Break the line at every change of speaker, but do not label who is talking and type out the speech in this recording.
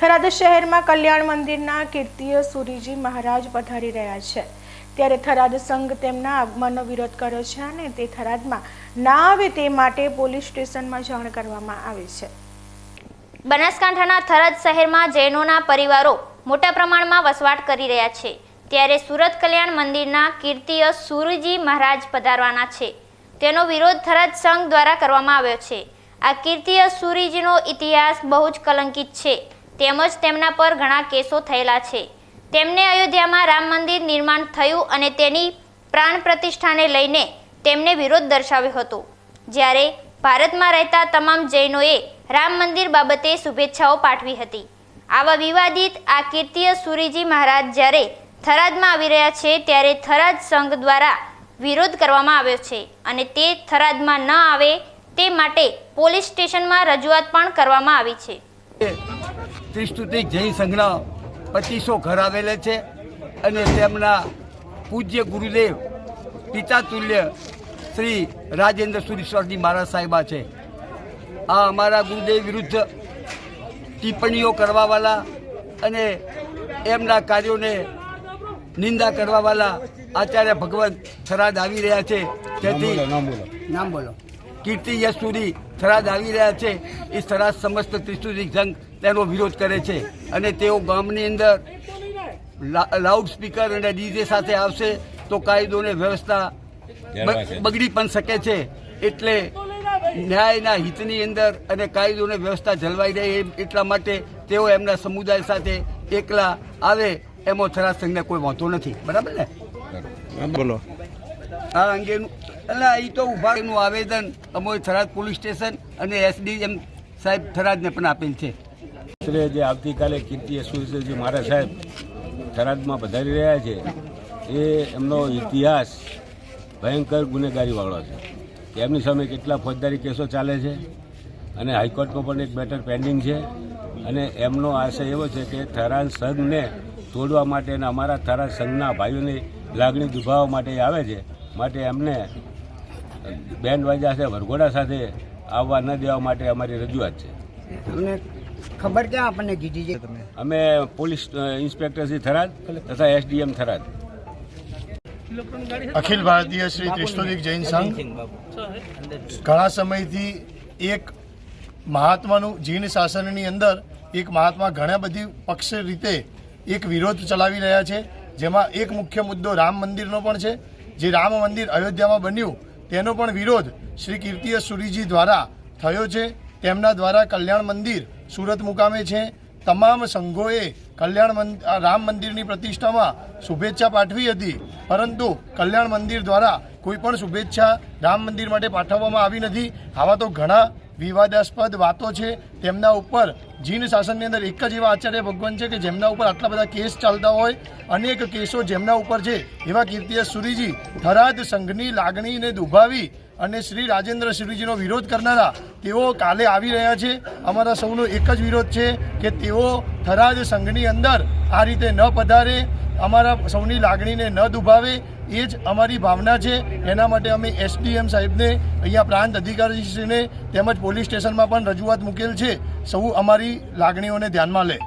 થરાદ શહેરમાં કલ્યાણ મંદિરના કીર્તિય સુરીજી મહારાજ પધારી રહ્યા છે. ત્યારે થરાદ સંઘ તેમના આગમનનો વિરોધ કર્યો છે અને તે થરાદમાં ના આવે તે માટે પોલીસ સ્ટેશનમાં જાણ કરવામાં આવી છે.
બનાસકાંઠાના થરાદ શહેરમાં જૈનોના પરિવારો મોટા પ્રમાણમાં વસવાટ કરી રહ્યા છે. ત્યારે સુરત કલ્યાણ મંદિરના કીર્તિય સુરજી મહારાજ પધારવાના છે. તેનો વિરોધ થરાદ સંઘ દ્વારા કરવામાં આવ્યો છે. આ કીર્તિય સુરીજીનો ઇતિહાસ બહુ જ કલંકિત છે. તેમજ તેમના પર ઘણા કેસો થયેલા છે. તેમને અયોધ્યામાં રામ મંદિર નિર્માણ થયું અને તેની પ્રાણ પ્રતિષ્ઠાને લઈને તેમને વિરોધ દર્શાવ્યો હતો. જ્યારે ભારતમાં રહેતા તમામ જૈનોએ રામ મંદિર બાબતે શુભેચ્છાઓ પાઠવી હતી. આવા વિવાદિત આ કીર્તિય સુરીજી મહારાજ જ્યારે થરાદમાં આવી રહ્યા છે, ત્યારે થરાદ સંઘ દ્વારા વિરોધ કરવામાં આવ્યો છે અને તે થરાદમાં ન આવે તે માટે પોલીસ સ્ટેશનમાં રજૂઆત પણ કરવામાં આવી છે.
ત્રિસ્તુતિક જૈન સંઘના પચીસો ઘર આવેલા છે અને તેમના પૂજ્ય ગુરુદેવ પિતા તુલ્ય શ્રી રાજેન્દ્ર સુરીશ્વરજી મહારાજ સાહેબા છે. આ અમારા ગુરુદેવ વિરુદ્ધ ટિપ્પણીઓ કરવાવાળા અને એમના કાર્યોને નિંદા કરવાવાળા આચાર્ય ભગવંત થરાદ આવી રહ્યા છે. તેથી નામ બોલો કીર્તિ યશુરી થરાદ આવી રહ્યા છે. એ થરાદ સમસ્ત ત્રિસ્તુતિક સંઘ તેનો વિરોધ કરે છે અને તેઓ ગામની અંદર લા- લાઉડ સ્પીકર અને ડીજે સાથે આવશે તો કાયદો ને વ્યવસ્થા બગડી પણ શકે છે. એટલે ન્યાયના હિતની અંદર અને કાયદો ને વ્યવસ્થા જળવાઈ રહે એમ એટલા માટે તેઓ એમના સમુદાય સાથે એકલા આવે એમાં થરાદ સંઘને કોઈ વાંધો નથી. બરાબર ને?
બોલો.
આ અંગેનું એટલે એ તો ઊભા એનું આવેદન અમે થરાદ પોલીસ સ્ટેશન અને એસડીએમ સાહેબ થરાદને પણ આપેલ છે.
શ્રી જે આવતીકાલે કીર્તિ જે મહારાજ સાહેબ થરાદમાં પધારી રહ્યા છે, એ એમનો ઇતિહાસ ભયંકર ગુનેગારીવાળો છે. એમની સામે કેટલા ફોજદારી કેસો ચાલે છે અને હાઈકોર્ટમાં પણ એક મેટર પેન્ડિંગ છે. અને એમનો આશય એવો છે કે થરાદ સંઘને તોડવા માટે અને અમારા થરાદ સંઘના ભાઈઓની લાગણી દુભાવવા માટે આવે છે, માટે એમને બેન્ડ વાજા સાથે, વરઘોડા સાથે આવવા ન દેવા માટે અમારી રજૂઆત છે.
તમને ખબર ક્યાં આપણને કીધી છે? તમે?
અમે police uh, inspector Shri Tharad તથા એસડીએમ થરાદ.
અખિલ ભારતીય શ્રી ત્રિસ્તુતિક જૈન સંઘ ઘણા સમયથી એક મહાત્માનું જીન શાસનની અંદર એક મહાત્મા ઘણા બધી પક્ષ રીતે એક વિરોધ ચલાવી રહ્યા છે. જેમાં એક મુખ્ય મુદ્દો રામ મંદિરનો પણ છે. જે રામ મંદિર અયોધ્યામાં બન્યું તેનો પણ વિરોધ શ્રી કીર્તિય સુરીજી દ્વારા થયો છે. તેમના દ્વારા કલ્યાણ મંદિર સુરત મુકામે છે. તમામ સંઘોએ કલ્યાણ રામ મંદિરની પ્રતિષ્ઠામાં શુભેચ્છા પાઠવી હતી. પરંતુ કલ્યાણ મંદિર દ્વારા કોઈ પણ શુભેચ્છા રામ મંદિર માટે પાઠવવામાં આવી નથી. આવા તો ઘણા વિવાદાસ્પદ વાતો છે. તેમના ઉપર જીન શાસનની અંદર એક જ એવા આચાર્ય ભગવાન છે કે જેમના ઉપર આટલા બધા કેસ ચાલતા હોય. અનેક કેસો જેમના ઉપર છે. એવા કીર્તિય સુરીજી, થરાદ સંઘની લાગણીને દુભાવી અને શ્રી રાજેન્દ્ર સુરીજીનો વિરોધ કરનારા તેઓ કાલે આવી રહ્યા છે. અમારા સૌનો એક જ વિરોધ છે કે તેઓ થરાદ સંઘની અંદર આ રીતે ન પધારે, અમારા સૌની લાગણીને ન દુભાવે, એ જ અમારી ભાવના છે. એના માટે અમે એસડીએમ સાહેબને, અહીંયા પ્રાંત અધિકારીશ્રીને તેમજ પોલીસ સ્ટેશનમાં પણ રજૂઆત મૂકેલ છે. સૌ અમારી લાગણીઓને ધ્યાનમાં લે.